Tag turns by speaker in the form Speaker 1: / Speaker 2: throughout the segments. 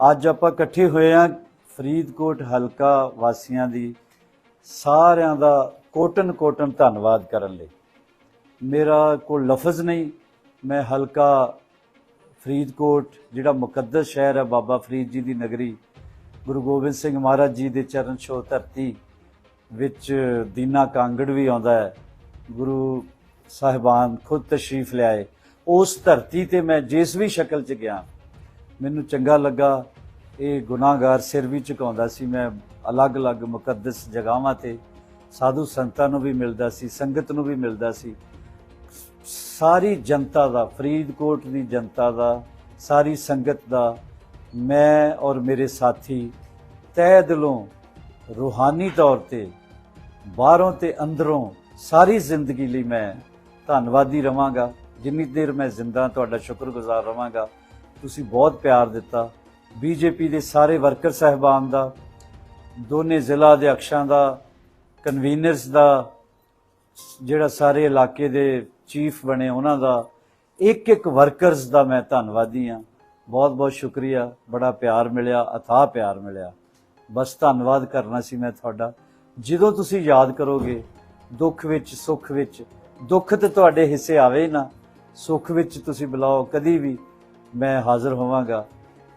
Speaker 1: ਅੱਜ ਆਪਾਂ ਇਕੱਠੇ ਹੋਏ ਆ ਫਰੀਦਕੋਟ ਹਲਕਾ ਵਾਸੀਆਂ ਦੀ ਸਾਰਿਆਂ ਦਾ ਕੋਟਨ ਕੋਟਨ ਧੰਨਵਾਦ ਕਰਨ ਲਈ। ਮੇਰਾ ਕੋਈ ਲਫ਼ਜ਼ ਨਹੀਂ, ਮੈਂ ਹਲਕਾ ਫਰੀਦਕੋਟ, ਜਿਹੜਾ ਮੁਕੱਦਸ ਸ਼ਹਿਰ ਹੈ ਬਾਬਾ ਫਰੀਦ ਜੀ ਦੀ ਨਗਰੀ, ਗੁਰੂ ਗੋਬਿੰਦ ਸਿੰਘ ਮਹਾਰਾਜ ਜੀ ਦੇ ਚਰਨ ਛੋਹ ਧਰਤੀ ਵਿੱਚ ਦੀਨਾ ਕਾਂਗੜ ਵੀ ਆਉਂਦਾ ਹੈ, ਗੁਰੂ ਸਾਹਿਬਾਨ ਖੁਦ ਤਸ਼ਰੀਫ ਲਿਆਏ। ਉਸ ਧਰਤੀ ਤੇ ਮੈਂ ਜਿਸ ਵੀ ਸ਼ਕਲ 'ਚ ਗਿਆ ਮੈਨੂੰ ਚੰਗਾ ਲੱਗਾ। ਇਹ ਗੁਨਾਹਗਾਰ ਸਿਰ ਵੀ ਝੁਕਾਉਂਦਾ ਸੀ। ਮੈਂ ਅਲੱਗ-ਅਲੱਗ ਮੁਕੱਦਸ ਜਗ੍ਹਾਵਾਂ ਤੇ ਸਾਧੂ ਸੰਤਾਂ ਨੂੰ ਵੀ ਮਿਲਦਾ ਸੀ, ਸੰਗਤ ਨੂੰ ਵੀ ਮਿਲਦਾ ਸੀ। ਸਾਰੀ ਜਨਤਾ ਦਾ, ਫਰੀਦਕੋਟ ਦੀ ਜਨਤਾ ਦਾ, ਸਾਰੀ ਸੰਗਤ ਦਾ, ਮੈਂ ਔਰ ਮੇਰੇ ਸਾਥੀ ਤਹਿ ਦਿਲੋਂ ਰੂਹਾਨੀ ਤੌਰ ਤੇ ਬਾਹਰੋਂ ਤੇ ਅੰਦਰੋਂ ਸਾਰੀ ਜ਼ਿੰਦਗੀ ਲਈ ਮੈਂ ਧੰਨਵਾਦੀ ਰਵਾਂਗਾ। ਜਿੰਨੀ ਦੇਰ ਮੈਂ ਜ਼ਿੰਦਾ, ਤੁਹਾਡਾ ਸ਼ੁਕਰਗੁਜ਼ਾਰ ਰਵਾਂਗਾ। ਤੁਸੀਂ ਬਹੁਤ ਪਿਆਰ ਦਿੱਤਾ। ਬੀਜੇਪੀ ਦੇ ਸਾਰੇ ਵਰਕਰ ਸਹਿਬਾਨ ਦਾ, ਦੋਨੇ ਜ਼ਿਲ੍ਹਾ ਅਧਿਕਸ਼ਾਂ ਦਾ ਕਨਵੀਨਰਸ ਦਾ, ਜਿਹੜਾ ਸਾਰੇ ਇਲਾਕੇ ਦੇ ਚੀਫ ਬਣੇ ਉਹਨਾਂ ਦਾ ਇੱਕ ਇੱਕ ਵਰਕਰਸ ਦਾ ਮੈਂ ਧੰਨਵਾਦੀ ਹਾਂ। ਬਹੁਤ ਬਹੁਤ ਸ਼ੁਕਰੀਆ, ਬੜਾ ਪਿਆਰ ਮਿਲਿਆ, ਅਥਾਹ ਪਿਆਰ ਮਿਲਿਆ। ਬਸ ਧੰਨਵਾਦ ਕਰਨਾ ਸੀ ਮੈਂ ਤੁਹਾਡਾ। ਜਦੋਂ ਤੁਸੀਂ ਯਾਦ ਕਰੋਗੇ, ਦੁੱਖ ਵਿੱਚ, ਸੁੱਖ ਵਿੱਚ, ਦੁੱਖ ਤੇ ਤੁਹਾਡੇ ਹਿੱਸੇ ਆਵੇ ਨਾ, ਸੁੱਖ ਵਿੱਚ ਤੁਸੀਂ ਬੁਲਾਓ, ਕਦੀ ਵੀ ਮੈਂ ਹਾਜ਼ਰ ਹੋਵਾਂਗਾ।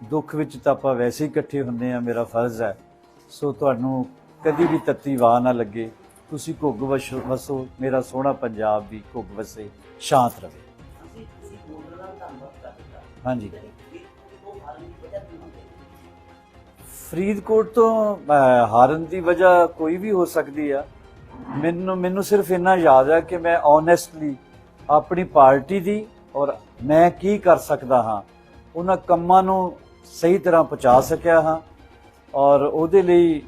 Speaker 1: ਦੁੱਖ ਵਿੱਚ ਤਾਂ ਆਪਾਂ ਵੈਸੇ ਹੀ ਇਕੱਠੇ ਹੁੰਦੇ ਆ ਮੇਰਾ ਫਰਜ਼ ਹੈ। ਸੋ ਤੁਹਾਨੂੰ ਕਦੀ ਵੀ ਤੱਤੀ ਵਾਹ ਨਾ ਲੱਗੇ। ਤੁਸੀਂ ਘੁੱਗ ਵਸੋ ਮੇਰਾ ਸੋਹਣਾ ਪੰਜਾਬ ਵੀ ਘੁੱਗ ਵਸੇ ਸ਼ਾਂਤ ਰਵੇ
Speaker 2: ਅਸੀਂ ਅਸੀਂ ਬੋਲਣ ਦਾ ਧੰਨਵਾਦ ਕਰਦੇ ਹਾਂ
Speaker 1: ਹਾਂਜੀ। ਫਰੀਦਕੋਟ ਤੋਂ ਹਾਰਨ ਦੀ ਵਜ੍ਹਾ ਕੋਈ ਵੀ ਹੋ ਸਕਦੀ ਆ। ਮੈਨੂੰ ਮੈਨੂੰ ਸਿਰਫ ਇੰਨਾ ਯਾਦ ਹੈ ਕਿ ਮੈਂ ਓਨੈਸਟਲੀ ਆਪਣੀ ਪਾਰਟੀ ਦੀ ਔਰ ਮੈਂ ਕੀ ਕਰ ਸਕਦਾ ਹਾਂ? ਉਹਨਾਂ ਕੰਮਾਂ ਨੂੰ ਸਹੀ ਤਰ੍ਹਾਂ ਪਹੁੰਚਾ ਸਕਿਆ ਹਾਂ ਔਰ ਉਹਦੇ ਲਈ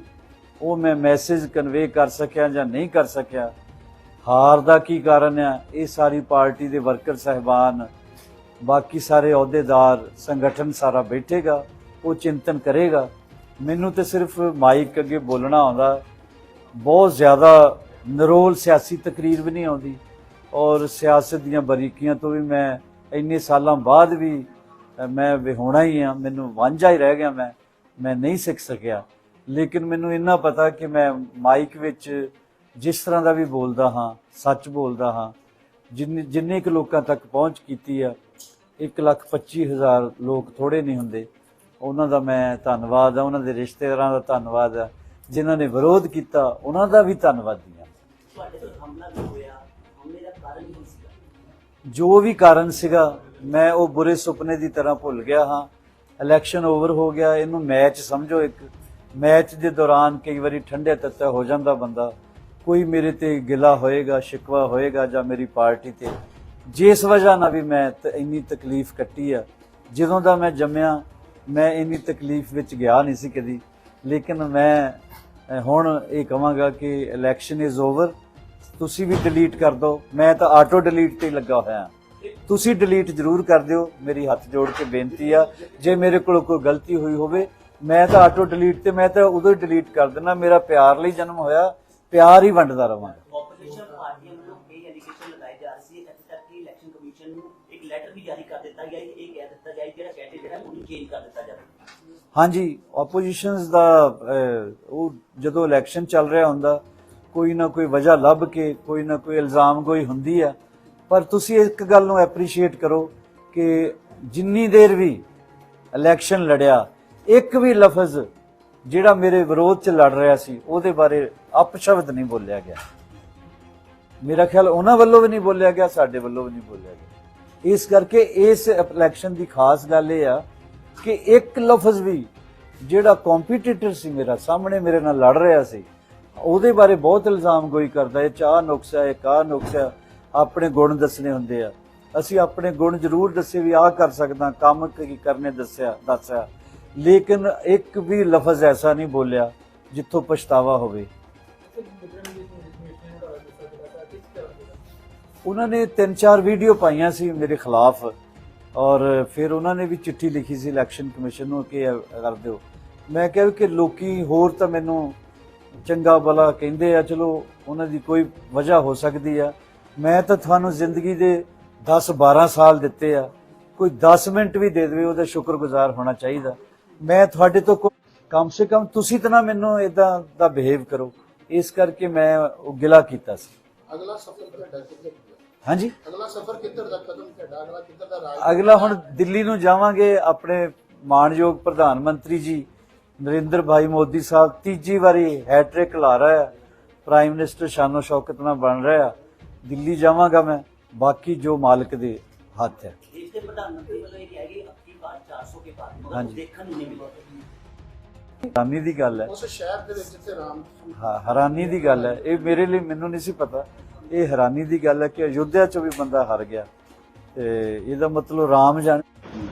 Speaker 1: ਉਹ ਮੈਂ ਮੈਸੇਜ ਕਨਵੇ ਕਰ ਸਕਿਆ ਜਾਂ ਨਹੀਂ ਕਰ ਸਕਿਆ। ਹਾਰ ਦਾ ਕੀ ਕਾਰਨ ਹੈ ਇਹ ਸਾਰੀ ਪਾਰਟੀ ਦੇ ਵਰਕਰ ਸਹਿਬਾਨ, ਬਾਕੀ ਸਾਰੇ ਅਹੁਦੇਦਾਰ, ਸੰਗਠਨ ਸਾਰਾ ਬੈਠੇਗਾ, ਉਹ ਚਿੰਤਨ ਕਰੇਗਾ। ਮੈਨੂੰ ਤੇ ਸਿਰਫ ਮਾਈਕ ਅੱਗੇ ਬੋਲਣਾ ਆਉਂਦਾ। ਬਹੁਤ ਜ਼ਿਆਦਾ ਨਰੋਲ ਸਿਆਸੀ ਤਕਰੀਰ ਵੀ ਨਹੀਂ ਆਉਂਦੀ ਔਰ ਸਿਆਸਤ ਦੀਆਂ ਬਰੀਕੀਆਂ ਤੋਂ ਵੀ ਮੈਂ ਇੰਨੇ ਸਾਲਾਂ ਬਾਅਦ ਵੀ ਮੈਂ ਵਿਹੋਣਾ ਹੀ ਆ, ਮੈਨੂੰ ਵਾਂਝਾ ਹੀ ਰਹਿ ਗਿਆ ਮੈਂ ਮੈਂ ਨਹੀਂ ਸਿੱਖ ਸਕਿਆ। ਲੇਕਿਨ ਮੈਨੂੰ ਇੰਨਾ ਪਤਾ ਕਿ ਮੈਂ ਮਾਈਕ ਵਿੱਚ ਜਿਸ ਤਰ੍ਹਾਂ ਦਾ ਵੀ ਬੋਲਦਾ ਹਾਂ, ਸੱਚ ਬੋਲਦਾ ਹਾਂ, ਜਿੰਨੇ ਜਿੰਨੇ ਕੁ ਲੋਕਾਂ ਤੱਕ ਪਹੁੰਚ ਕੀਤੀ ਆ 1 ਲੱਖ 25 ਹਜ਼ਾਰ ਲੋਕ ਥੋੜੇ ਨਹੀਂ ਹੁੰਦੇ। ਉਹਨਾਂ ਦਾ ਮੈਂ ਧੰਨਵਾਦ ਆ, ਉਹਨਾਂ ਦੇ ਰਿਸ਼ਤੇਦਾਰਾਂ ਦਾ ਧੰਨਵਾਦ ਆ, ਜਿਨ੍ਹਾਂ ਨੇ ਵਿਰੋਧ ਕੀਤਾ, ਉਹਨਾਂ ਦਾ ਵੀ ਧੰਨਵਾਦੀ ਆ।
Speaker 2: ਤੁਹਾਡੇ ਤੇ ਹਮਲਾ
Speaker 1: ਜੋ ਵੀ ਕਾਰਨ ਸੀਗਾ, ਮੈਂ ਉਹ ਬੁਰੇ ਸੁਪਨੇ ਦੀ ਤਰ੍ਹਾਂ ਭੁੱਲ ਗਿਆ ਹਾਂ। ਇਲੈਕਸ਼ਨ ਓਵਰ ਹੋ ਗਿਆ, ਇਹਨੂੰ ਮੈਚ ਸਮਝੋ ਇੱਕ। ਮੈਚ ਦੇ ਦੌਰਾਨ ਕਈ ਵਾਰੀ ਠੰਡੇ ਤੱਤਾ ਹੋ ਜਾਂਦਾ ਬੰਦਾ। ਕੋਈ ਮੇਰੇ ਤੇ ਗਿਲਾ ਹੋਏਗਾ, ਸ਼ਿਕਵਾ ਹੋਏਗਾ ਜਾਂ ਮੇਰੀ ਪਾਰਟੀ ਤੇ। ਜਿਸ ਵਜ੍ਹਾ ਨਾਲ ਵੀ ਮੈਂ ਤ- ਇੰਨੀ ਤਕਲੀਫ ਕੱਟੀ ਆ। ਜਦੋਂ ਦਾ ਮੈਂ ਜੰਮਿਆ, ਮੈਂ ਇੰਨੀ ਤਕਲੀਫ ਵਿੱਚ ਗਿਆ ਨਹੀਂ ਸੀ ਕਦੀ। ਲੇਕਿਨ ਮੈਂ ਹੁਣ ਇਹ ਕਹਾਂਗਾ ਕਿ ਇਲੈਕਸ਼ਨ ਇਜ਼ ਓਵਰ ਤੁਸੀਂ ਵੀ ਡਿਲੀਟ ਕਰ ਦਿਓ। ਮੈਂ ਤਾਂ ਆਟੋ ਡਿਲੀਟ ਤੇ ਲੱਗਾ ਹੋਇਆ ਤੁਸੀਂ ਡਿਲੀਟ ਜ਼ਰੂਰ ਕਰ ਦਿਓ। ਮੇਰੀ ਹੱਥ ਜੋੜ ਕੇ ਬੇਨਤੀ ਆ ਜੇ ਮੇਰੇ ਕੋਲ ਕੋਈ ਗਲਤੀ ਹੋਈ ਹੋਵੇ ਮੈਂ ਤਾਂ ਆਟੋ ਡਿਲੀਟ ਤੇ ਮੈਂ ਤਾਂ ਉਦੋਂ ਹੀ ਡਿਲੀਟ ਕਰ ਦੇਣਾ ਮੇਰਾ ਪਿਆਰ ਲਈ ਜਨਮ ਹੋਇਆ। ਪਿਆਰ ਹੀ ਵੰਡਦਾ ਰਵਾਂਗਾ।
Speaker 2: ਆਪੋਜੀਸ਼ਨ ਪਾਰਟੀਆਂ ਵੱਲੋਂ ਕਈ ਐਲੀਗੇਸ਼ਨ ਲਗਾਏ ਜਾ ਰਹੇ ਸੀ। ਇੱਥੇ ਤੱਕ ਕਿ ਇਲੈਕਸ਼ਨ ਕਮਿਸ਼ਨ ਨੂੰ ਇੱਕ ਲੈਟਰ ਵੀ ਜਾਰੀ ਕਰ ਦਿੱਤਾ ਗਿਆ ਕਿ ਇਹ ਕਹਿ ਦਿੱਤਾ ਜਾਏ ਜਿਹੜਾ ਕੈਂਡੀਡੇਟ ਜਿਹੜਾ ਉਹਨੂੰ ਚੇਂਜ ਕਰ ਦਿੱਤਾ ਜਾਵੇ।
Speaker 1: ਹਾਂਜੀ ਆਪੋਜੀਸ਼ਨਸ ਦਾ ਉਹ ਜਦੋਂ ਇਲੈਕਸ਼ਨ ਚੱਲ ਰਿਹਾ ਹੁੰਦਾ ਕੋਈ ਨਾ ਕੋਈ ਵਜ੍ਹਾ ਲੱਭ ਕੇ, ਕੋਈ ਨਾ ਕੋਈ ਇਲਜ਼ਾਮ ਕੋਈ ਹੁੰਦੀ ਆ। ਪਰ ਤੁਸੀਂ ਇੱਕ ਗੱਲ ਨੂੰ ਐਪਰੀਸ਼ੀਏਟ ਕਰੋ ਕਿ ਜਿੰਨੀ ਦੇਰ ਵੀ ਇਲੈਕਸ਼ਨ ਲੜਿਆ, ਇੱਕ ਵੀ ਲਫ਼ਜ਼ ਜਿਹੜਾ ਮੇਰੇ ਵਿਰੋਧ 'ਚ ਲੜ ਰਿਹਾ ਸੀ, ਉਹਦੇ ਬਾਰੇ ਅਪਸ਼ਬਦ ਨਹੀਂ ਬੋਲਿਆ ਗਿਆ। ਮੇਰਾ ਖਿਆਲ ਉਹਨਾਂ ਵੱਲੋਂ ਵੀ ਨਹੀਂ ਬੋਲਿਆ ਗਿਆ, ਸਾਡੇ ਵੱਲੋਂ ਵੀ ਨਹੀਂ ਬੋਲਿਆ ਗਿਆ। ਇਸ ਕਰਕੇ ਇਸ ਇਲੈਕਸ਼ਨ ਦੀ ਖਾਸ ਗੱਲ ਇਹ ਆ ਕਿ ਇੱਕ ਲਫ਼ਜ਼ ਵੀ ਜਿਹੜਾ ਕੰਪੀਟੀਟਰ ਸੀ ਮੇਰਾ, ਸਾਹਮਣੇ ਮੇਰੇ ਨਾਲ ਲੜ ਰਿਹਾ ਸੀ ਉਹਦੇ ਬਾਰੇ ਬਹੁਤ ਇਲਜ਼ਾਮ ਗੋਈ ਕਰਦਾ, ਇਹ ਚਾਹ ਨੁਕਸ ਹੈ ਕਾ ਨੁਕਸਾ ਆਪਣੇ ਗੁਣ ਦੱਸਣੇ ਹੁੰਦੇ ਆ। ਅਸੀਂ ਆਪਣੇ ਗੁਣ ਜ਼ਰੂਰ ਦੱਸੇ ਵੀ ਆਹ ਕਰ ਸਕਦਾ, ਕੰਮ ਕੀ ਕਰਨੇ ਦੱਸਿਆ ਦੱਸਿਆ। ਲੇਕਿਨ ਇੱਕ ਵੀ ਲਫ਼ਜ਼ ਐਸਾ ਨਹੀਂ ਬੋਲਿਆ ਜਿੱਥੋਂ ਪਛਤਾਵਾ ਹੋਵੇ। ਉਹਨਾਂ ਨੇ ਤਿੰਨ ਚਾਰ ਵੀਡੀਓ ਪਾਈਆਂ ਸੀ ਮੇਰੇ ਖਿਲਾਫ ਔਰ ਫਿਰ ਉਹਨਾਂ ਨੇ ਵੀ ਚਿੱਠੀ ਲਿਖੀ ਸੀ ਇਲੈਕਸ਼ਨ ਕਮਿਸ਼ਨ ਨੂੰ ਕਿ ਕਰ ਦਿਓ। ਮੈਂ ਕਿਹਾ ਵੀ ਕਿ ਲੋਕੀ ਹੋਰ ਤਾਂ ਮੈਨੂੰ ਚੰਗਾ ਭਲਾ ਕਹਿੰਦੇ ਆ ਚਲੋ ਉਹਨਾਂ ਦੀ ਕੋਈ ਵਜ੍ਹਾ ਹੋ ਸਕਦੀ ਆ। ਮੈਂ ਤਾਂ ਤੁਹਾਨੂੰ ਜ਼ਿੰਦਗੀ ਦੇ 10 12 ਸਾਲ ਦਿੱਤੇ ਆ। ਕੋਈ 10 ਮਿੰਟ ਵੀ ਦੇ ਦੇਵੇ ਉਹਦਾ ਸ਼ੁਕਰਗੁਜ਼ਾਰ ਹੋਣਾ ਚਾਹੀਦਾ। ਮੈਂ ਤੁਹਾਡੇ ਤੋਂ ਕਮ ਸੇ ਕਮ ਤੁਸੀਂ ਤਾਂ ਮੈਨੂੰ ਇਦਾਂ ਦਾ ਬਿਹੇਵ ਕਰੋ। ਇਸ ਕਰਕੇ ਮੈਂ ਉਹ ਗਿਲਾ ਕੀਤਾ ਸੀ।
Speaker 3: ਅਗਲਾ ਸਫ਼ਰ ਤੁਹਾਡਾ ਕਿੱਧਰ ਦਾ?
Speaker 1: ਹਾਂਜੀ?
Speaker 3: ਅਗਲਾ ਸਫ਼ਰ ਕਿੱਧਰ ਦਾ ਕਦਮ ਤੁਹਾਡਾ? ਅਗਲਾ ਕਿੱਧਰ ਦਾ ਰਾਜ?
Speaker 1: ਅਗਲਾ ਹੁਣ ਦਿੱਲੀ ਨੂੰ ਜਾਵਾਂਗੇ ਆਪਣੇ ਮਾਣਯੋਗ ਪ੍ਰਧਾਨ ਮੰਤਰੀ ਜੀ। ਨਰਿੰਦਰ ਭਾਈ ਮੋਦੀ ਸਾਹਿਬ ਤੀਜੀ ਵਾਰੀ ਹੈਟ੍ਰਿਕ ਲਾ ਰਿਹਾ ਹੈ। ਪ੍ਰਾਈਮ ਮਿਨਿਸਟਰ ਸ਼ਾਨੋ ਸ਼ੌਕਤ ਨਾਲ ਬਣ ਰਿਹਾ ਦਿੱਲੀ ਜਾਵਾਂਗਾ ਮੈਂ। ਬਾਕੀ ਜੋ ਮਾਲਕ ਦੇ ਹੱਥ ਹੈ।
Speaker 2: ਦੇਸ਼ ਦੇ ਪ੍ਰਧਾਨ ਮੰਤਰੀ ਵੱਲੋਂ ਇਹ ਕਿਹਾ ਕਿ ਅਬਕੀ ਬਾਰ 400 ਕੇ ਪਾਰ ਮਗਰ
Speaker 1: ਹਾਂਜੀ।
Speaker 2: ਦੇਖਣ ਨੂੰ ਨਹੀਂ ਮਿਲਿਆ।
Speaker 1: ਹੈਰਾਨੀ ਦੀ ਗੱਲ ਹੈ।
Speaker 3: ਉਸ ਸ਼ਹਿਰ ਦੇ ਵਿੱਚ ਜਿੱਥੇ ਰਾਮ
Speaker 1: ਹਾਂ ਹੈਰਾਨੀ ਦੀ ਗੱਲ ਹੈ। ਇਹ ਮੇਰੇ ਲਈ ਮੈਨੂੰ ਨਹੀਂ ਸੀ ਪਤਾ। ਇਹ ਹੈਰਾਨੀ ਦੀ ਗੱਲ ਹੈ ਕਿ ਅਯੁੱਧਿਆ ਚੋਂ ਵੀ ਬੰਦਾ ਹਾਰ ਗਿਆ। ਤੇ ਇਹਦਾ ਮਤਲਬ ਰਾਮ ਜਾਣ।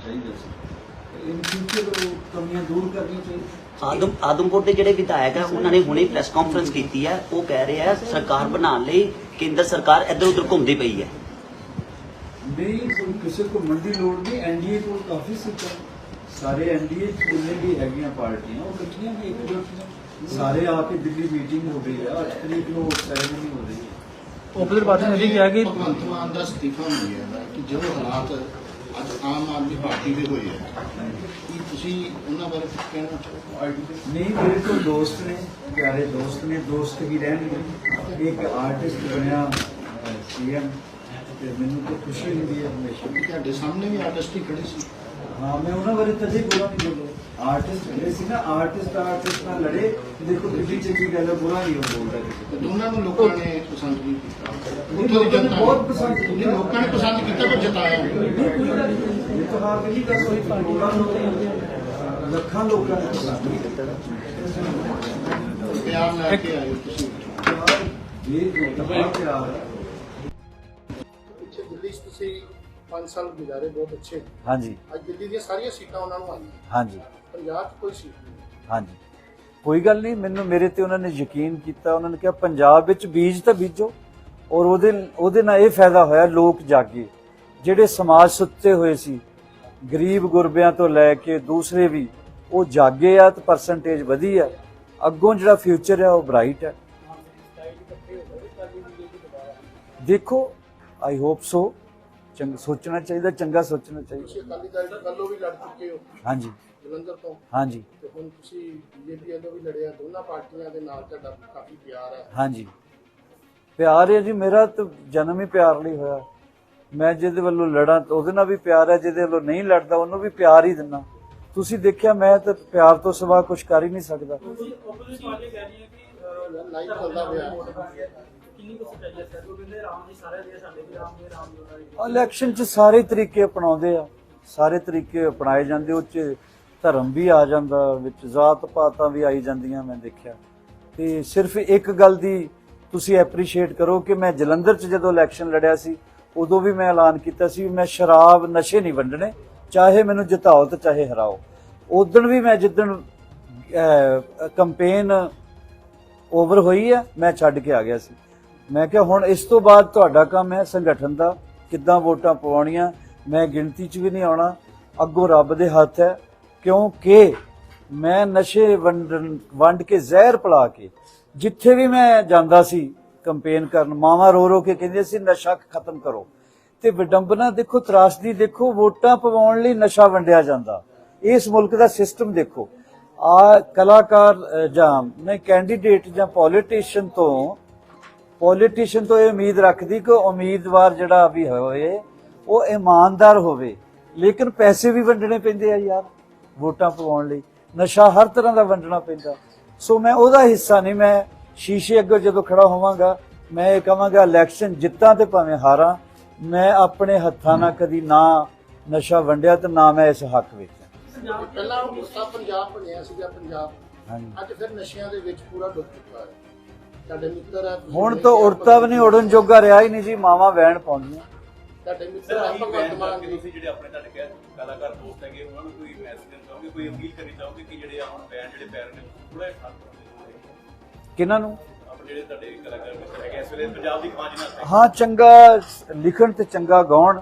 Speaker 1: ਚਾਹੀਦਾ ਸੀ। ਇਨ ਫਿਊਚਰ ਕਮੀਆਂ ਦੂਰ ਕਰਨੀ ਚਾਹੀਦੀ
Speaker 2: ਆਦਮ ਆਦਮਪੁਰ ਦੇ ਜਿਹੜੇ ਵਿਧਾਇਕ ਆ ਉਹਨਾਂ ਨੇ ਹੁਣੇ ਪ੍ਰੈਸ ਕਾਨਫਰੰਸ ਕੀਤੀ ਹੈ ਉਹ ਕਹਿ ਰਹੇ ਆ ਸਰਕਾਰ ਬਣਾਉਣ ਲਈ ਕੇਂਦਰ ਸਰਕਾਰ ਇੱਧਰ ਉੱਧਰ ਘੁੰਮਦੀ ਪਈ ਹੈ।
Speaker 1: ਨਹੀਂ ਕੋਈ ਕਿਸੇ ਕੋ ਮੰਡੀ ਲੋੜ ਨਹੀਂ। ਐਨਡੀਏ ਕੋਲ ਕਾਫੀ ਸੀਟਾਂ। ਸਾਰੇ ਐਨਡੀਏ ਜਿੰਨੇ ਵੀ ਹੈਗੀਆਂ ਪਾਰਟੀਆਂ ਉਹ ਇਕੱਠੀਆਂ ਵੀ ਇੱਕ ਜੁੱਟ ਸਾਰੇ ਆ ਕੇ ਦਿੱਲੀ ਮੀਟਿੰਗ ਹੋ ਰਹੀ ਹੈ 8 ਤਰੀਕ ਨੂੰ ਸੈਰੇਮਨੀ ਹੋ ਰਹੀ ਹੈ
Speaker 4: ਉਪਦਰ ਪਾਰਟੀ ਨੇ ਵੀ ਕਿਹਾ ਕਿ
Speaker 3: ਭਗਵੰਤ ਮਾਨ ਦਾ ਅਸਤੀਫਾ ਮਿਲਿਆ ਹੈ ਕਿ ਜੋ ਹਾਲਾਤ ਅੱਜ ਆਮ ਆਦਮੀ ਪਾਰਟੀ ਦੇ ਹੋਏ ਹੈ ਕੀ ਤੁਸੀਂ ਉਹਨਾਂ ਬਾਰੇ ਕੁਝ ਕਹਿਣਾ ਚਾਹੋਗੇ
Speaker 1: ਨਹੀਂ ਮੇਰੇ ਕੋਲ ਦੋਸਤ ਨੇ ਪਿਆਰੇ ਦੋਸਤ ਨੇ ਦੋਸਤ ਹੀ ਰਹਿਣਗੇ। ਇੱਕ ਆਰਟਿਸਟ ਬਣਿਆ ਸੀਐਮ ਤੇ ਮੈਨੂੰ ਤਾਂ ਖੁਸ਼ੀ ਹੁੰਦੀ ਹੈ ਹਮੇਸ਼ਾ।
Speaker 3: ਤੁਹਾਡੇ ਸਾਹਮਣੇ ਵੀ ਆਰਟਿਸਟ ਹੀ ਖੜੇ ਸੀ।
Speaker 1: ਹਾਂ ਮੈਂ ਉਹਨਾਂ ਬਾਰੇ ਕਦੇ ਬੁਰਾ ਨਹੀਂ ਬੋਲਿਆ ਆਰਟਿਸਟ ਖੜੇ ਸੀ ਨਾ ਆਰਟਿਸਟ ਆਰਟਿਸਟ ਨਾਲ ਲੜੇ ਦੇਖੋ ਕਿੰਨੀ ਚੰਗੀ ਗੱਲ ਹੈ ਬੁਰਾ ਨਹੀਂ ਬੋਲਦਾ
Speaker 3: ਤੇ
Speaker 1: ਤੋਂ।
Speaker 3: ਦੋਨਾਂ ਨੂੰ ਲੋਕਾਂ ਨੇ ਪਸੰਦ ਨਹੀਂ ਕੀਤਾ ਉੱਥੋਂ ਦੀ
Speaker 1: ਨੇ
Speaker 3: ਜਨਤਾ
Speaker 1: ਬਹੁਤ ਪਸੰਦ ਕੀਤਾ।
Speaker 3: ਲੋਕਾਂ ਨੇ ਪਸੰਦ ਕੀਤਾ ਪਰ ਜਤਾਇਆ ਨਹੀਂ।
Speaker 1: ਇਹ ਤਾਂ ਹਾਰ ਨਹੀਂ ਕਰ ਕੋਈ ਕਰੋੜਾਂ ਲੋਕਾਂ ਲੱਖਾਂ ਲੋਕਾਂ ਨੇ ਪਸੰਦ ਕੀਤਾ
Speaker 3: ਪਿਆਰ ਲੈ ਕੇ ਆਏ ਹੋ ਤੁਸੀਂ
Speaker 1: ਇਹ ਜੋ ਪਿਆਰ ਹੈ
Speaker 3: 5 ਸਾਲ ਗੁਜ਼ਾਰੇ ਬਹੁਤ ਅੱਛੇ।
Speaker 1: ਹਾਂਜੀ।
Speaker 3: ਅੱਜ ਦਿੱਲੀ ਦੀਆਂ ਸਾਰੀਆਂ ਸੀਟਾਂ ਉਹਨਾਂ ਨੂੰ ਆਈਆਂ।
Speaker 1: ਹਾਂਜੀ।
Speaker 3: ਪੰਜਾਬ 'ਚ ਕੋਈ ਸੀਟ ਨਹੀਂ।
Speaker 1: ਹਾਂਜੀ। ਕੋਈ ਗੱਲ ਨਹੀਂ ਮੈਨੂੰ ਮੇਰੇ ਤੇ ਉਹਨਾਂ ਨੇ ਯਕੀਨ ਕੀਤਾ। ਉਹਨਾਂ ਨੇ ਕਿਹਾ ਪੰਜਾਬ ਵਿੱਚ ਬੀਜ ਤਾਂ ਬੀਜੋ ਔਰ ਉਹਦੇ ਉਹਦੇ ਨਾਲ ਇਹ ਫਾਇਦਾ ਹੋਇਆ ਲੋਕ ਜਾਗੇ। ਜਿਹੜੇ ਸਮਾਜ ਸੁੱਤੇ ਹੋਏ ਸੀ ਗਰੀਬ ਗੁਰਬਿਆਂ ਤੋਂ ਲੈ ਕੇ ਦੂਸਰੇ ਵੀ ਉਹ ਜਾਗੇ ਆ ਤੇ ਪਰਸੈਂਟੇਜ ਵਧੀ ਆ। ਅੱਗੋਂ ਜਿਹੜਾ ਫਿਊਚਰ ਹੈ ਉਹ ਬ੍ਰਾਈਟ ਹੈ ਦੇਖੋ ਆਈ ਹੋਪ ਸੋ ਚੰਗ ਸੋਚਣਾ ਚਾਹੀਦਾ ਚੰਗਾ ਸੋਚਣਾ ਚਾਹੀਦਾ।
Speaker 3: ਤੁਸੀਂ ਅਕਾਲੀ ਦਲ ਦੇ ਵੱਲੋਂ ਵੀ ਲੜ ਚੁੱਕੇ ਹੋ।
Speaker 1: ਹਾਂਜੀ।
Speaker 3: ਜਲੰਧਰ ਤੋਂ।
Speaker 1: ਹਾਂਜੀ।
Speaker 3: ਤੇ ਹੁਣ ਤੁਸੀਂ ਬੀਜੇਪੀ ਵੱਲੋਂ ਵੀ ਲੜਿਆ ਦੋਨਾਂ ਪਾਰਟੀਆਂ ਦੇ ਨਾਲ ਤੁਹਾਡਾ ਕਾਫੀ ਪਿਆਰ ਹੈ।
Speaker 1: ਹਾਂਜੀ। ਪਿਆਰ ਹੈ ਜੀ ਮੇਰਾ ਤਾਂ ਜਨਮ ਹੀ ਪਿਆਰ ਲਈ ਹੋਇਆ। ਮੈਂ ਜਿਹਦੇ ਵੱਲੋਂ ਲੜਾਂ ਤਾਂ ਉਹਦੇ ਨਾਲ ਵੀ ਪਿਆਰ ਹੈ ਜਿਹਦੇ ਵੱਲੋਂ ਨਹੀਂ ਲੜਦਾ ਉਹਨੂੰ ਵੀ ਪਿਆਰ ਹੀ ਦਿੰਦਾ। ਤੁਸੀਂ ਦੇਖਿਆ ਮੈਂ ਤਾਂ ਪਿਆਰ ਤੋਂ ਸਿਵਾ ਕੁਝ ਕਰ ਹੀ ਨਹੀਂ ਸਕਦਾ।
Speaker 4: ਆਪੋਜੀਸ਼ਨ ਪਾਰਟੀ ਕਹਿ ਰਹੀ ਹੈ ਕਿ
Speaker 3: ਲਾਈਵ ਚੱਲਦਾ ਪਿਆ।
Speaker 4: ਕਿੰਨੀ ਕੁ ਸੱਚਾਈ ਹੈ? ਸਰ ਉਹ ਕਹਿੰਦੇ ਰਾਮ ਜੀ ਸਾਰੇ ਦੇ ਸਾਡੇ ਵੀ ਰਾਮ ਦੇ ਰਾਮ ਜੀ ਦੇ
Speaker 1: ਇਲੈਕਸ਼ਨ 'ਚ ਸਾਰੇ ਤਰੀਕੇ ਅਪਣਾਉਂਦੇ ਆ। ਸਾਰੇ ਤਰੀਕੇ ਅਪਣਾਏ ਜਾਂਦੇ ਉਹ 'ਚ ਧਰਮ ਵੀ ਆ ਜਾਂਦਾ, ਵਿੱਚ ਜ਼ਾਤ ਪਾਤਾਂ ਵੀ ਆਈ ਜਾਂਦੀਆਂ, ਮੈਂ ਦੇਖਿਆ। ਤੇ ਸਿਰਫ ਇੱਕ ਗੱਲ ਦੀ ਤੁਸੀਂ ਐਪਰੀਸ਼ੀਏਟ ਕਰੋ ਕਿ ਮੈਂ ਜਲੰਧਰ 'ਚ ਜਦੋਂ ਇਲੈਕਸ਼ਨ ਲੜਿਆ ਸੀ, ਉਦੋਂ ਵੀ ਮੈਂ ਐਲਾਨ ਕੀਤਾ ਸੀ ਵੀ ਮੈਂ ਸ਼ਰਾਬ ਨਸ਼ੇ ਨਹੀਂ ਵੰਡਣੇ, ਚਾਹੇ ਮੈਨੂੰ ਜਿਤਾਓ ਤੇ ਚਾਹੇ ਹਰਾਓ। ਉਦੋਂ ਵੀ ਮੈਂ ਜਿੱਦਣ ਕੰਪੇਨ ਓਵਰ ਹੋਈ ਆ, ਮੈਂ ਛੱਡ ਕੇ ਆ ਗਿਆ ਸੀ। ਮੈਂ ਕਿਹਾ, ਹੁਣ ਇਸ ਤੋਂ ਬਾਅਦ ਤੁਹਾਡਾ ਕੰਮ ਹੈ ਸੰਗਠਨ ਦਾ, ਕਿੱਦਾਂ ਵੋਟਾਂ ਪਵਾਉਣੀਆਂ? ਮੈਂ ਗਿਣਤੀ 'ਚ ਵੀ ਨਹੀਂ ਆਉਣਾ। ਅੱਗੋਂ ਰੱਬ ਦੇ ਹੱਥ ਹੈ, ਕਿਉਂਕਿ ਮੈਂ ਨਸ਼ੇ ਵੰਡਣ, ਵੰਡ ਕੇ ਜ਼ਹਿਰ ਪਿਲਾ ਕੇ, ਜਿੱਥੇ ਵੀ ਮੈਂ ਜਾਂਦਾ ਸੀ ਕੰਪੇਨ ਕਰਨ, ਮਾਵਾ ਰੋ ਰੋ ਕੇ ਕਹਿੰਦੇ ਸੀ, ਨਸ਼ਾ ਖਤਮ ਕਰੋ। ਤੇ ਵਿਡੰਬਨਾ ਦੇਖੋ, ਤਰਾਸਦੀ ਦੇਖੋ, ਵੋਟਾਂ ਪਵਾਉਣ ਲਈ ਨਸ਼ਾ ਵੰਡਿਆ ਜਾਂਦਾ। ਇਸ ਮੁਲਕ ਦਾ ਸਿਸਟਮ ਦੇਖੋ। ਆ ਕਲਾਕਾਰ ਜਾਂ ਮੈਂ ਕੈਂਡੀਡੇਟ ਜਾਂ ਪੋਲੀਟੀਸ਼ੀਅਨ ਤੋਂ ਪੋਲੀਟੀਸ਼ੀਅਨ ਤੋਂ ਇਹ ਉਮੀਦ ਰੱਖਦੀ ਕਿ ਉਮੀਦਵਾਰ ਜਿਹੜਾ ਵੀ ਹੋਏ ਉਹ ਇਮਾਨਦਾਰ ਹੋਵੇ। ਲੇਕਿਨ ਪੈਸੇ ਵੀ ਵੰਡਣੇ ਪੈਂਦੇ ਆ ਯਾਰ ਵੋਟਾਂ ਪਵਾਉਣ ਲਈ। ਨਸ਼ਾ ਹਰ ਤਰ੍ਹਾਂ ਦਾ ਵੰਡਣਾ ਪੈਂਦਾ। ਸੋ ਮੈਂ ਉਹਦਾ ਹਿੱਸਾ ਨਹੀਂ ਮੈਂ ਸ਼ੀਸ਼ੇ ਅੱਗੇ ਜਦੋਂ ਖੜਾ ਹੋਵਾਂਗਾ ਮੈਂ ਇਹ ਕਹਾਂਗਾ ਇਲੈਕਸ਼ਨ ਜਿੱਤਾਂ ਤੇ ਭਾਵੇਂ ਹਾਰਾਂ ਮੈਂ ਆਪਣੇ ਹੱਥਾਂ ਨਾਲ ਕਦੀ ਨਾ ਨਸ਼ਾ ਵੰਡਿਆ ਤੇ ਨਾ ਮੈਂ ਇਸ ਹੱਕ ਵਿੱਚ।
Speaker 3: ਪਹਿਲਾਂ ਉਸਤਾ ਪੰਜਾਬ ਬਣਿਆ ਸੀਗਾ ਪੰਜਾਬ।
Speaker 1: ਹਾਂਜੀ।
Speaker 3: ਅੱਜ ਫਿਰ ਨਸ਼ਿਆਂ ਦੇ ਵਿੱਚ ਪੂਰਾ ਡੁੱਬ ਚੁੱਕਾ ਹੈ। ਤੁਹਾਡੇ ਮਿੱਤਰ ਹੈ ਤੁਸੀਂ
Speaker 1: ਹੁਣ ਤਾਂ
Speaker 3: ਕੇ
Speaker 1: ਉੜਤਾ ਵੀ ਨਹੀਂ ਉੜਨ ਜੋਗਾ ਰਿਹਾ ਹੀ ਨਹੀਂ ਜੀ ਮਾਵਾ ਵੈਣ ਪਾਉਂਦੀਆਂ।
Speaker 3: ਤੁਹਾਡੇ ਮਿੱਤਰ ਹੈ ਭਗਵੰਤ ਮਾਨ ਜੀ
Speaker 5: ਤੁਸੀਂ ਜਿਹੜੇ ਆਪਣੇ ਤੁਹਾਡੇ ਕਹਿ ਕਲਾਕਾਰ ਦੋਸਤ ਹੈਗੇ ਉਹਨਾਂ ਨੂੰ ਕੋਈ ਮੈਸੇਜ ਦੇਣਾ ਚਾਹੋਗੇ ਕੋਈ ਅਪੀਲ ਕਰਨੀ ਚਾਹੋਗੇ ਕਿ ਜਿਹੜੇ ਆ ਹੁਣ ਬੈਂਡ ਜਿਹੜੇ ਪੈ ਰਹੇ ਨੇ ਥੋੜਾ ਜਿਹਾ ਸ਼ਾਂਤ ਹੋਣ
Speaker 1: ਕਿਹਨਾਂ ਨੂੰ?
Speaker 5: ਆਪਣੇ ਜਿਹੜੇ ਤੁਹਾਡੇ ਕਲਾਕਾਰ ਮਿੱਤਰ ਹੈਗੇ ਇਸ ਵੇਲੇ ਪੰਜਾਬ ਦੀ ਕਮਾਂਜ ਨਾਲ
Speaker 1: ਹਾਂ ਚੰਗਾ ਲਿਖਣ ਤੇ ਚੰਗਾ ਗਾਉਣ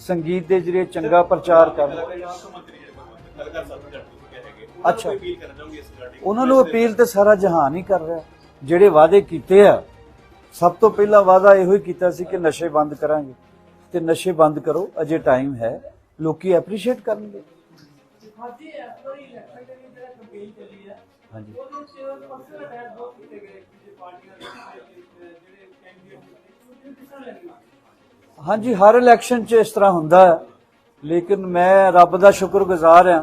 Speaker 1: ਸੰਗੀਤ ਦੇ ਜਰੀਏ ਚੰਗਾ ਪ੍ਰਚਾਰ ਕਰਨ।
Speaker 5: ਕਲਾਕਾਰ ਮੁੱਖ ਮੰਤਰੀ ਜਿਹੜੇ ਭਗਵੰਤ ਕਲਾਕਾਰ ਸਾਹਿਬ ਜੱਟ ਤੁਸੀਂ ਹੈਗੇ ਉਹਨਾਂ
Speaker 1: ਅੱਛਾ।
Speaker 5: ਨੂੰ ਕੋਈ ਅਪੀਲ ਕਰਨਾ ਚਾਹੋਗੇ ਇਸ ਰਿਗਾਰਡਿੰਗ
Speaker 1: ਉਹਨਾਂ ਨੂੰ ਅਪੀਲ ਤੇ ਸਾਰਾ ਜਹਾਨ ਹੀ ਕਰ ਰਿਹਾ। ਜਿਹੜੇ ਵਾਅਦੇ ਕੀਤੇ ਆ, ਸਭ ਤੋਂ ਪਹਿਲਾ ਵਾਅਦਾ ਇਹੋ ਹੀ ਕੀਤਾ ਸੀ ਕਿ ਨਸ਼ੇ ਬੰਦ ਕਰਾਂਗੇ। ਤੇ ਨਸ਼ੇ ਬੰਦ ਕਰੋ, ਅਜੇ ਟਾਈਮ ਹੈ। ਲੋਕੀ ਐਪਰੀਸ਼ੀਏਟ ਕਰਨਗੇ।
Speaker 4: ਹਾਂਜੀ। ਇਸ ਵਾਰੀ ਇਲੈਕਸ਼ਨ ਦੇ ਵਿੱਚ ਜਿਹੜਾ ਕੰਪੇਨ ਚੱਲੀ ਹੈ
Speaker 1: ਹਾਂਜੀ
Speaker 4: ਉਹਦੇ ਵਿੱਚ ਪਰਸਨਲ ਅਟੈਕ ਬਹੁਤ ਕੀਤੇ ਗਏ ਕਿਸੇ ਪਾਰਟੀਆਂ ਦੇ ਜਿਹੜੇ ਕੈਂਡੀਡੇਟ
Speaker 1: ਹਾਂਜੀ ਹਰ ਇਲੈਕਸ਼ਨ 'ਚ ਇਸ ਤਰ੍ਹਾਂ ਹੁੰਦਾ ਹੈ। ਲੇਕਿਨ ਮੈਂ ਰੱਬ ਦਾ ਸ਼ੁਕਰਗੁਜ਼ਾਰ ਹਾਂ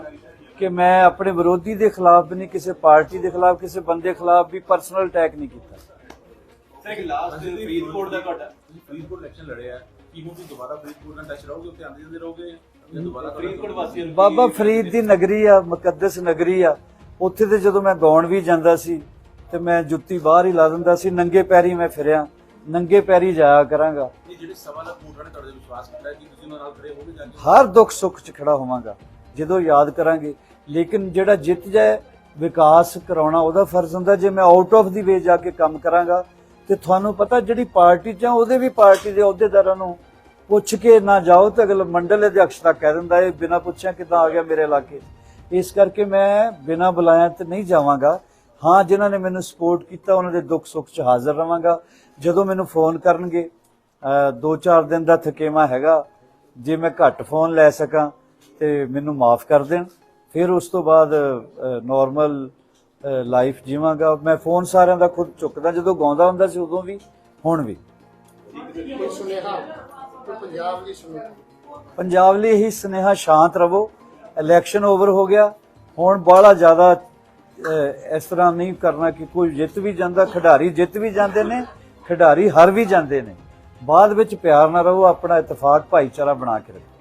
Speaker 1: ਕਿ ਮੈਂ ਆਪਣੇ ਵਿਰੋਧੀ ਦੇ ਖਿਲਾਫ ਵੀ ਨਹੀਂ ਕਿਸੇ ਪਾਰਟੀ ਦੇ ਖਿਲਾਫ ਕਿਸੇ ਬੰਦੇ ਖਿਲਾਫ ਵੀ ਪਰਸਨਲ ਅਟੈਕ ਨਹੀਂ ਕੀਤਾ।
Speaker 5: ਸਰ ਇੱਕ ਲਾਸਟ ਫਰੀਦਕੋਟ ਦਾ ਤੁਹਾਡਾ ਫਰੀਦਕੋਟ ਇਲੈਕਸ਼ਨ ਲੜਿਆ ਕੀ ਹੁਣ ਤੁਸੀਂ ਦੁਬਾਰਾ ਫਰੀਦਕੋਟ ਨਾਲ ਟੱਚ ਰਹੋਗੇ? ਉੱਥੇ ਆਂਦੇ ਜਾਂਦੇ ਰਹੋਗੇ? ਜਾਂ ਦੁਬਾਰਾ ਫਰੀਦਕੋਟ ਵਾਸੀਆਂ ਨੂੰ
Speaker 1: ਬਾਬਾ ਫਰੀਦ ਦੀ ਨਗਰੀ ਆ ਮੁਕੱਦਸ ਨਗਰੀ ਆ। ਉੱਥੇ ਤੇ ਜਦੋਂ ਮੈਂ ਗਾਉਣ ਵੀ ਜਾਂਦਾ ਸੀ ਤੇ ਮੈਂ ਜੁੱਤੀ ਬਾਹਰ ਹੀ ਲਾ ਦਿੰਦਾ ਸੀ ਨੰਗੇ ਪੈਰੀ ਮੈਂ ਫਿਰਿਆ। ਨੰਗੇ ਪੈਰੀ ਜਾਇਆ ਕਰਾਂਗਾ? ਹਰ ਦੁੱਖ ਸੁੱਖ 'ਚ ਖੜਾ ਹੋਵਾਂਗਾ। ਜਦੋਂ ਯਾਦ ਕਰਾਂਗੇ। ਲੇਕਿਨ ਜਿਹੜਾ ਜਿੱਤ ਜਾਏ ਵਿਕਾਸ ਕਰਾਉਣਾ ਉਹਦਾ ਫਰਜ਼ ਹੁੰਦਾ। ਜੇ ਮੈਂ ਆਊਟ ਆਫ ਦੀ ਵੇ ਜਾ ਕੇ ਕੰਮ ਕਰਾਂਗਾ ਤੇ ਤੁਹਾਨੂੰ ਪਤਾ ਜਿਹੜੀ ਪਾਰਟੀ 'ਚ ਆ ਉਹਦੇ ਵੀ ਪਾਰਟੀ ਦੇ ਅਹੁਦੇਦਾਰਾਂ ਨੂੰ ਪੁੱਛ ਕੇ ਨਾ ਜਾਓ ਤਾਂ ਅਗਲ ਮੰਡਲ ਅਧਿਕਸ਼ ਤੱਕ ਕਹਿ ਦਿੰਦਾ ਇਹ ਬਿਨਾਂ ਪੁੱਛਿਆ ਕਿੱਦਾਂ ਆ ਗਿਆ ਮੇਰੇ ਇਲਾਕੇ? 'ਚ। ਇਸ ਕਰਕੇ ਮੈਂ ਬਿਨਾਂ ਬੁਲਾਇਆ ਤੇ ਨਹੀਂ ਜਾਵਾਂਗਾ। ਹਾਂ ਜਿਨ੍ਹਾਂ ਨੇ ਮੈਨੂੰ ਸਪੋਰਟ ਕੀਤਾ ਉਹਨਾਂ ਦੇ ਦੁੱਖ ਸੁੱਖ 'ਚ ਹਾਜ਼ਰ ਰਵਾਂਗਾ। ਜਦੋਂ ਮੈਨੂੰ ਫੋਨ ਕਰਨਗੇ ਅ, ਦੋ ਚਾਰ ਦਿਨ ਦਾ ਥਕੇਵਾ ਹੈਗਾ ਜੇ ਮੈਂ ਘੱਟ ਫੋਨ ਲੈ ਸਕਾਂ ਤੇ ਮੈਨੂੰ ਮਾਫ ਕਰ ਦੇਣ। ਫਿਰ ਉਸ ਤੋਂ ਬਾਅਦ ਨਾਰਮਲ ਲਾਈਫ ਜੀਵਾਂਗਾ। ਮੈਂ ਫੋਨ ਸਾਰਿਆਂ ਦਾ ਖੁਦ ਚੁੱਕਦਾ, ਜਦੋਂ ਗਾਉਂਦਾ ਹੁੰਦਾ ਸੀ ਉਦੋਂ ਵੀ, ਹੁਣ ਵੀ।
Speaker 3: ਪੰਜਾਬ ਲਈ
Speaker 1: ਹੀ ਸੁਨੇਹਾ ਸ਼ਾਂਤ ਰਵੋ। ਇਲੈਕਸ਼ਨ ਓਵਰ ਹੋ ਗਿਆ। ਹੁਣ ਬਾਹਲਾ ਜ਼ਿਆਦਾ ਇਸ ਤਰ੍ਹਾਂ ਨਹੀਂ ਕਰਨਾ ਕਿ ਕੋਈ ਜਿੱਤ ਵੀ ਜਾਂਦਾ, ਖਿਡਾਰੀ ਜਿੱਤ ਵੀ ਜਾਂਦੇ ਨੇ, ਖਿਡਾਰੀ ਹਾਰ ਵੀ ਜਾਂਦੇ ਨੇ। ਬਾਅਦ ਵਿੱਚ ਪਿਆਰ ਨਾਲ ਰਹੋ ਆਪਣਾ ਇਤਫਾਕ, ਭਾਈਚਾਰਾ ਬਣਾ ਕੇ ਰੱਖੋ।